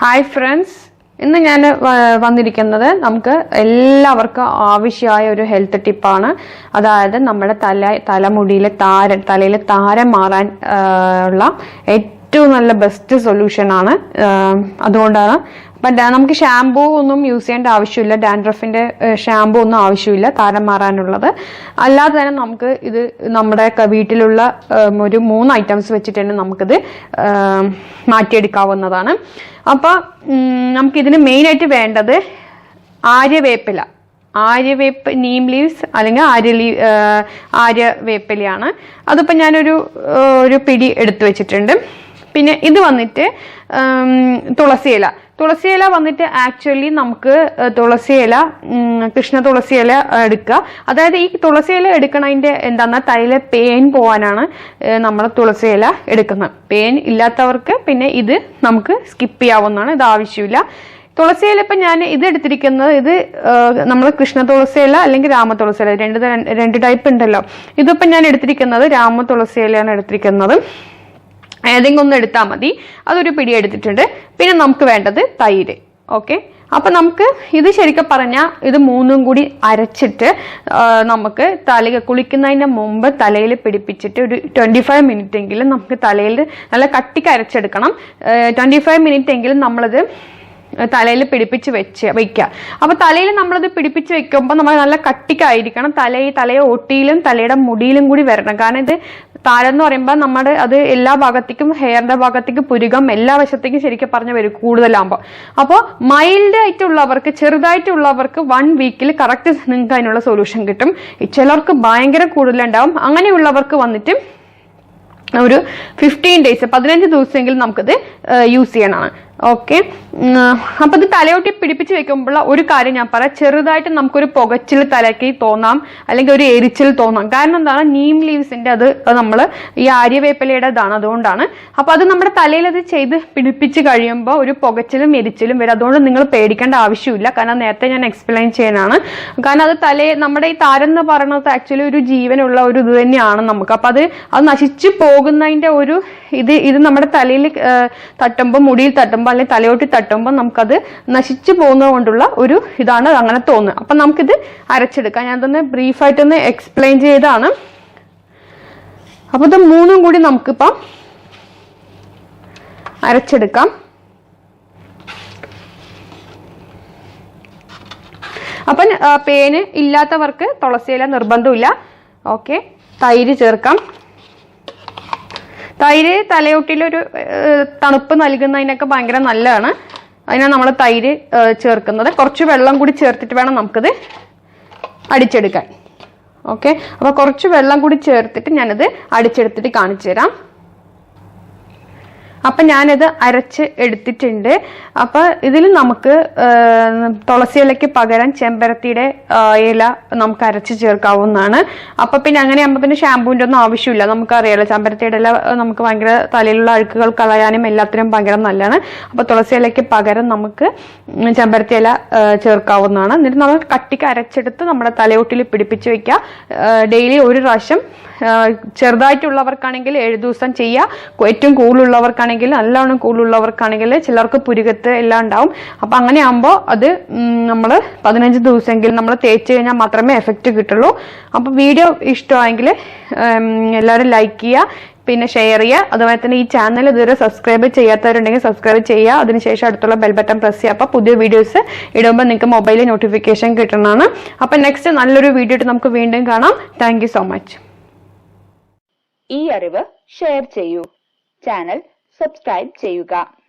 Hi friends ഇന്ന് ഞാൻ വന്നിരിക്കുന്നത് നമുക്ക് എല്ലാവർക്കും ആവശ്യമായ ഒരു ഹെൽത്ത് ടിപ്പാണ് അതായത് നമ്മുടെ തല തലമുടിയിലെ താരൻ തലയിലെ താരം മാറാൻ ഉള്ള ഏറ്റവും നല്ല ബെസ്റ്റ് സൊല്യൂഷൻ ആണ്. അതുകൊണ്ടാണ്. അപ്പം നമുക്ക് ഷാമ്പൂ ഒന്നും യൂസ് ചെയ്യേണ്ട ആവശ്യമില്ല. ഡാൻഡ്രഫിന്റെ ഷാമ്പൂ ഒന്നും ആവശ്യമില്ല. താരം മാറാനുള്ളത്. അല്ലാതെ തന്നെ നമുക്ക് ഇത് നമ്മുടെ വീട്ടിലുള്ള ഒരു മൂന്ന് ഐറ്റംസ് വെച്ചിട്ട് തന്നെ നമുക്കിത് മാറ്റിയെടുക്കാവുന്നതാണ്. അപ്പോൾ നമുക്കിതിന് മെയിനായിട്ട് വേണ്ടത് ആര്യവേപ്പില. ആര്യവേപ്പ് നീം ലീവ്സ് അല്ലെങ്കിൽ ആര്യ ലീ ആര്യവേപ്പിലയാണ്. അതിപ്പോൾ ഞാനൊരു ഒരു പിടി എടുത്തു വെച്ചിട്ടുണ്ട്. പിന്നെ ഇത് വന്നിട്ട് തുളസിയില. തുളസിയില വന്നിട്ട് ആക്ച്വലി നമുക്ക് തുളസിയില കൃഷ്ണ തുളസിയില എടുക്കുക. അതായത് ഈ തുളസിയില എടുക്കണതിന്റെ എന്താണെന്നാൽ തലയിലെ പെയിൻ പോകാനാണ് നമ്മൾ തുളസിയില എടുക്കുന്നത്. പെയിൻ ഇല്ലാത്തവർക്ക് പിന്നെ ഇത് നമുക്ക് സ്കിപ്പ് ചെയ്യാവുന്നതാണ് ഇത് ആവശ്യമില്ല. തുളസിയില ഇപ്പം ഞാൻ ഇത് എടുത്തിരിക്കുന്നത് ഇത് നമ്മൾ കൃഷ്ണ തുളസിയില അല്ലെങ്കിൽ രാമ തുളസിയില രണ്ട് രണ്ട് ടൈപ്പ് ഉണ്ടല്ലോ. ഇതിപ്പം ഞാൻ എടുത്തിരിക്കുന്നത് രാമ തുളസിയിലയാണ് എടുത്തിരിക്കുന്നത്. ഏതെങ്കിലും ഒന്ന് എടുത്താൽ മതി. അതൊരു പിടി എടുത്തിട്ടുണ്ട്. പിന്നെ നമുക്ക് വേണ്ടത് തൈര്. ഓക്കെ അപ്പം നമുക്ക് ഇത് ശരിക്കും പറഞ്ഞാൽ ഇത് മൂന്നും കൂടി അരച്ചിട്ട് നമുക്ക് തലയിൽ കുളിക്കുന്നതിന് മുമ്പ് തലയിൽ പിടിപ്പിച്ചിട്ട് ഒരു ട്വന്റി ഫൈവ് മിനിറ്റ് എങ്കിലും നമുക്ക് തലയിൽ നല്ല കട്ടിക്ക് അരച്ചെടുക്കണം. ട്വന്റി ഫൈവ് മിനിറ്റ് എങ്കിലും നമ്മളത് തലയിൽ പിടിപ്പിച്ച് വെച്ച് വെക്കുക അപ്പൊ തലയിൽ നമ്മളത് പിടിപ്പിച്ച് വെക്കുമ്പോൾ നമ്മൾ നല്ല കട്ടിക്കായിരിക്കണം. തലയിൽ തലയെ ഒട്ടിയിലും തലയുടെ മുടിയിലും കൂടി വരണം. കാരണം ഇത് താരം എന്ന് പറയുമ്പോൾ നമ്മുടെ അത് എല്ലാ ഭാഗത്തേക്കും ഹെയറിന്റെ ഭാഗത്തേക്ക് പുരുകം എല്ലാ വശത്തേക്കും ശരിക്കും പറഞ്ഞ വരും കൂടുതലാകുമ്പോൾ അപ്പോൾ മൈൽഡ് ആയിട്ടുള്ളവർക്ക് ചെറുതായിട്ടുള്ളവർക്ക് വൺ വീക്കിൽ കറക്റ്റ് നിങ്ങൾക്ക് അതിനുള്ള സൊല്യൂഷൻ കിട്ടും. ചിലർക്ക് ഭയങ്കര കൂടുതലുണ്ടാവും. അങ്ങനെയുള്ളവർക്ക് വന്നിട്ട് ഒരു ഫിഫ്റ്റീൻ ഡേയ്സ് പതിനഞ്ച് ദിവസമെങ്കിലും നമുക്കിത് യൂസ് ചെയ്യണമാണ് ഓക്കെ അപ്പൊ ഇത് തലയോട്ടി പിടിപ്പിച്ച് വെക്കുമ്പോൾ ഒരു കാര്യം ഞാൻ പറയാം. ചെറുതായിട്ട് നമുക്കൊരു പുകച്ചിൽ തലയ്ക്ക് തോന്നാം അല്ലെങ്കിൽ ഒരു എരിച്ചിൽ തോന്നാം. കാരണം എന്താണ്? നീം ലീവ്സിന്റെ അത് നമ്മൾ ഈ ആര്യവേപ്പിലയുടെ ഇതാണ് അതുകൊണ്ടാണ്. അപ്പൊ അത് നമ്മുടെ തലയിൽ അത് ചെയ്ത് പിടിപ്പിച്ച് കഴിയുമ്പോൾ ഒരു പുകച്ചിലും എരിച്ചിലും വരും. അതുകൊണ്ട് നിങ്ങൾ പേടിക്കേണ്ട ആവശ്യമില്ല. കാരണം നേരത്തെ ഞാൻ എക്സ്പ്ലെയിൻ ചെയ്യാനാണ് കാരണം അത് തലയെ നമ്മുടെ ഈ താരം എന്ന് പറയുന്നത് ആക്ച്വലി ഒരു ജീവനുള്ള ഒരു ഇത് തന്നെയാണ് നമുക്ക്. അപ്പൊ അത് അത് നശിച്ചു പോകുന്നതിന്റെ ഒരു ഇത് ഇത് നമ്മുടെ തലയിൽ തട്ടുമ്പോൾ മുടിയിൽ തട്ടുമ്പോൾ അല്ലെങ്കിൽ തലയോട്ടി തട്ടുമ്പോൾ നമുക്കത് നശിച്ചു പോകുന്നത് കൊണ്ടുള്ള ഒരു ഇതാണ് അങ്ങനെ തോന്നുന്നത്. അപ്പം നമുക്കിത് അരച്ചെടുക്കാം. ഞാൻ തന്നെ ബ്രീഫായിട്ടൊന്ന് എക്സ്പ്ലെയിൻ ചെയ്താണ്. അപ്പോൾ ഇത് മൂന്നും കൂടി നമുക്കിപ്പം അരച്ചെടുക്കാം. അപ്പം പേന് ഇല്ലാത്തവർക്ക് തുളസിയില നിർബന്ധമില്ല. ഓക്കെ. തൈര് ചേർക്കാം. തൈര് തലയൊട്ടിലൊരു തണുപ്പ് നൽകുന്നതിനൊക്കെ ഭയങ്കര നല്ലതാണ്. അതിനാണ് നമ്മൾ തൈര് ചേർക്കുന്നത്. കുറച്ച് വെള്ളം കൂടി ചേർത്തിട്ട് വേണം നമുക്കിത് അടിച്ചെടുക്കാൻ. ഓക്കെ? അപ്പോൾ കുറച്ച് വെള്ളം കൂടി ചേർത്തിട്ട് ഞാനത് അടിച്ചെടുത്തിട്ട് കാണിച്ചു തരാം അപ്പം ഞാനിത് അരച്ച് എടുത്തിട്ടുണ്ട്. അപ്പം ഇതിൽ നമുക്ക് തുളസി ഇലയ്ക്ക് പകരം ചെമ്പരത്തിയുടെ ഇല നമുക്ക് അരച്ച് ചേർക്കാവുന്നതാണ്. അപ്പം പിന്നെ അങ്ങനെ ആകുമ്പോൾ പിന്നെ ഷാമ്പൂവിന്റെ ഒന്നും ആവശ്യമില്ല. നമുക്കറിയാലോ ചെമ്പരത്തിയുടെ ഇല നമുക്ക് ഭയങ്കര തലയിലുള്ള അഴുക്കുകൾ കളയാനും എല്ലാത്തിനും ഭയങ്കര നല്ലതാണ്. അപ്പോൾ തുളസി ഇലയ്ക്ക് പകരം നമുക്ക് ചെമ്പരത്തി ഇല ചേർക്കാവുന്നതാണ്. എന്നിട്ട് നമ്മൾ കട്ടിക്ക് അരച്ചെടുത്ത് നമ്മുടെ തലയോട്ടിൽ പിടിപ്പിച്ച് വെക്കുക. ഡെയിലി ഒരു പ്രാവശ്യം ചെറുതായിട്ടുള്ളവർക്കാണെങ്കിൽ ഏഴ് ദിവസം ചെയ്യുക ഏറ്റവും കൂടുതലുള്ളവർക്കാണെങ്കിൽ നല്ലവണ്ണം കൂടുതലുള്ളവർക്കാണെങ്കിൽ ചിലർക്ക് പുരുകത്ത് എല്ലാം ഉണ്ടാവും. അപ്പം അങ്ങനെ ആകുമ്പോൾ അത് നമ്മൾ പതിനഞ്ച് ദിവസമെങ്കിലും നമ്മൾ തേച്ച് കഴിഞ്ഞാൽ മാത്രമേ എഫക്റ്റ് കിട്ടുള്ളൂ. അപ്പോൾ വീഡിയോ ഇഷ്ടമായെങ്കിൽ എല്ലാവരും ലൈക്ക് ചെയ്യുക പിന്നെ ഷെയർ ചെയ്യുക. അതുപോലെ തന്നെ ഈ ചാനൽ ഇതുവരെ സബ്സ്ക്രൈബ് ചെയ്യാത്തവരുണ്ടെങ്കിൽ സബ്സ്ക്രൈബ് ചെയ്യുക. അതിനുശേഷം അടുത്തുള്ള ബെൽ ബട്ടൺ പ്രസ് ചെയ്യുക. അപ്പോൾ പുതിയ വീഡിയോസ് ഇടുമ്പോൾ നിങ്ങൾക്ക് മൊബൈലിൽ നോട്ടിഫിക്കേഷൻ കിട്ടുന്നതാണ്. അപ്പം നെക്സ്റ്റ് നല്ലൊരു വീഡിയോ ആയിട്ട് നമുക്ക് വീണ്ടും കാണാം. താങ്ക് സോ മച്ച് ഈ അറിവ് ഷെയർ ചെയ്യൂ. ചാനൽ സബ്സ്ക്രൈബ് ചെയ്യുക.